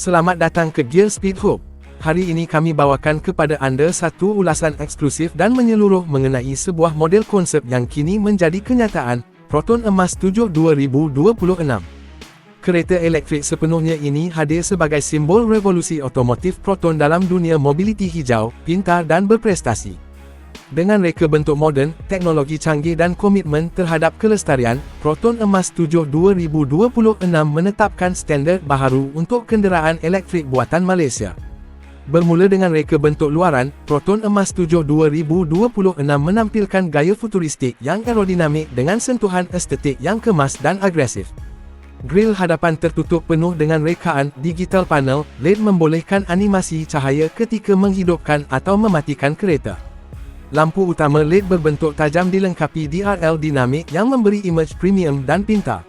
Selamat datang ke Gear Speed Hub. Hari ini kami bawakan kepada anda satu ulasan eksklusif dan menyeluruh mengenai sebuah model konsep yang kini menjadi kenyataan, Proton Emas 7 2026. Kereta elektrik sepenuhnya ini hadir sebagai simbol revolusi otomotif Proton dalam dunia mobiliti hijau, pintar dan berprestasi. Dengan reka bentuk moden, teknologi canggih dan komitmen terhadap kelestarian, Proton Emas 7 2026 menetapkan standard baharu untuk kenderaan elektrik buatan Malaysia. Bermula dengan reka bentuk luaran, Proton Emas 7 2026 menampilkan gaya futuristik yang aerodinamik dengan sentuhan estetik yang kemas dan agresif. Grill hadapan tertutup penuh dengan rekaan digital panel LED membolehkan animasi cahaya ketika menghidupkan atau mematikan kereta. Lampu utama LED berbentuk tajam dilengkapi DRL dinamik yang memberi imej premium dan pintar.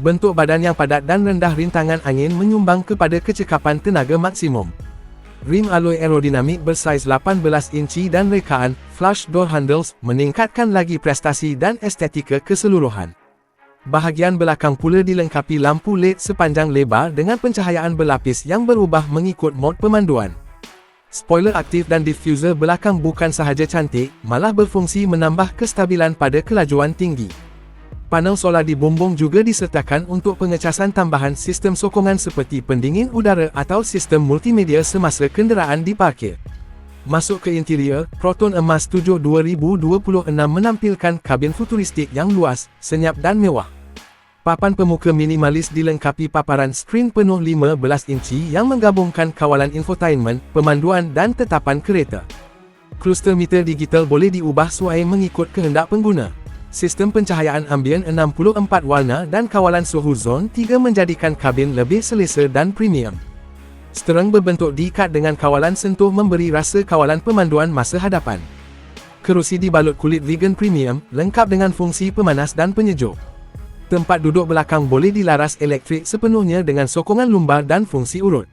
Bentuk badan yang padat dan rendah rintangan angin menyumbang kepada kecekapan tenaga maksimum. Rim alloy aerodinamik bersaiz 18 inci dan rekaan flush door handles meningkatkan lagi prestasi dan estetika keseluruhan. Bahagian belakang pula dilengkapi lampu LED sepanjang lebar dengan pencahayaan berlapis yang berubah mengikut mod pemanduan. Spoiler aktif dan diffuser belakang bukan sahaja cantik, malah berfungsi menambah kestabilan pada kelajuan tinggi. Panel solar di bumbung juga disertakan untuk pengecasan tambahan sistem sokongan seperti pendingin udara atau sistem multimedia semasa kenderaan diparkir. Masuk ke interior, Proton Emas 7 2026 menampilkan kabin futuristik yang luas, senyap dan mewah. Papan pemuka minimalis dilengkapi paparan skrin penuh 15 inci yang menggabungkan kawalan infotainment, pemanduan dan tetapan kereta. Kluster meter digital boleh diubah sesuai mengikut kehendak pengguna. Sistem pencahayaan ambien 64 warna dan kawalan suhu zon 3 menjadikan kabin lebih selesa dan premium. Stereng berbentuk diikat dengan kawalan sentuh memberi rasa kawalan pemanduan masa hadapan. Kerusi dibalut kulit vegan premium, lengkap dengan fungsi pemanas dan penyejuk. Tempat duduk belakang boleh dilaras elektrik sepenuhnya dengan sokongan lumbar dan fungsi urut.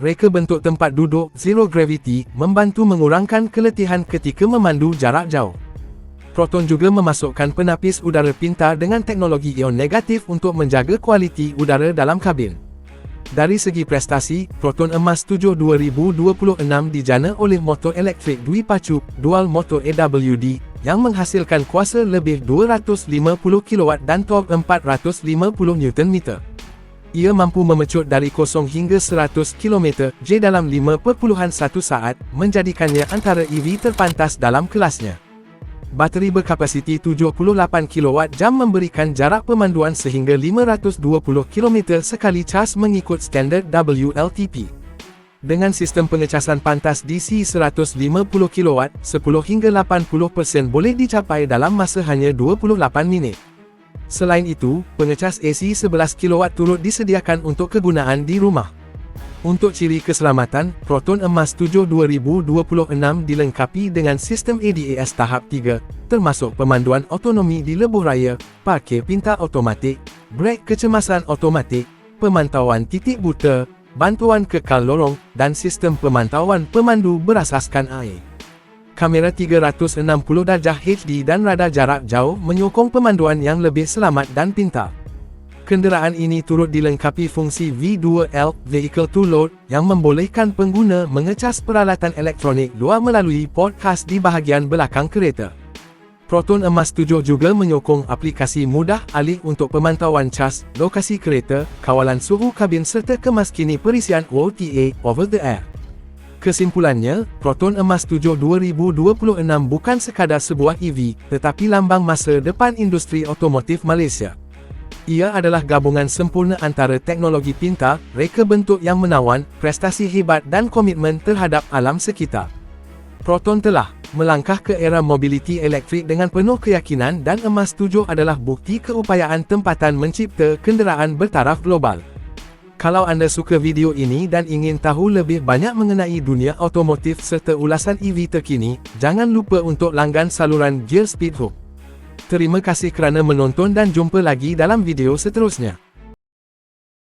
Reka bentuk tempat duduk Zero Gravity membantu mengurangkan keletihan ketika memandu jarak jauh. Proton juga memasukkan penapis udara pintar dengan teknologi ion negatif untuk menjaga kualiti udara dalam kabin. Dari segi prestasi, Proton Emas 7 2026 dijana oleh motor elektrik Dwi Pacu, dual motor AWD, yang menghasilkan kuasa lebih 250 kW dan torque 450 Nm. Ia mampu memecut dari 0 hingga 100 km J dalam 5.1 saat, menjadikannya antara EV terpantas dalam kelasnya. Bateri berkapasiti 78 kWh memberikan jarak pemanduan sehingga 520 km sekali cas mengikut standard WLTP. Dengan sistem pengecasan pantas DC 150 kW, 10 hingga 80% boleh dicapai dalam masa hanya 28 minit. Selain itu, pengecas AC 11 kW turut disediakan untuk kegunaan di rumah. Untuk ciri keselamatan, Proton Emas 7 2026 dilengkapi dengan sistem ADAS tahap 3, termasuk pemanduan otonomi di lebuh raya, parkir pintar automatik, brek kecemasan automatik, pemantauan titik buta, bantuan kekal lorong, dan sistem pemantauan pemandu berasaskan air. Kamera 360 darjah HD dan radar jarak jauh menyokong pemanduan yang lebih selamat dan pintar. Kenderaan ini turut dilengkapi fungsi V2L Vehicle to Load yang membolehkan pengguna mengecas peralatan elektronik luar melalui port khas di bahagian belakang kereta. Proton Emas 7 juga menyokong aplikasi mudah alih untuk pemantauan cas, lokasi kereta, kawalan suhu kabin serta kemaskini perisian OTA over the air. Kesimpulannya, Proton Emas 7 2026 bukan sekadar sebuah EV, tetapi lambang masa depan industri otomotif Malaysia. Ia adalah gabungan sempurna antara teknologi pintar, reka bentuk yang menawan, prestasi hebat dan komitmen terhadap alam sekitar. Proton telah melangkah ke era mobiliti elektrik dengan penuh keyakinan dan emas tujuh adalah bukti keupayaan tempatan mencipta kenderaan bertaraf global. Kalau anda suka video ini dan ingin tahu lebih banyak mengenai dunia otomotif serta ulasan EV terkini, jangan lupa untuk langgan saluran Gear Speed Hub. Terima kasih kerana menonton dan jumpa lagi dalam video seterusnya.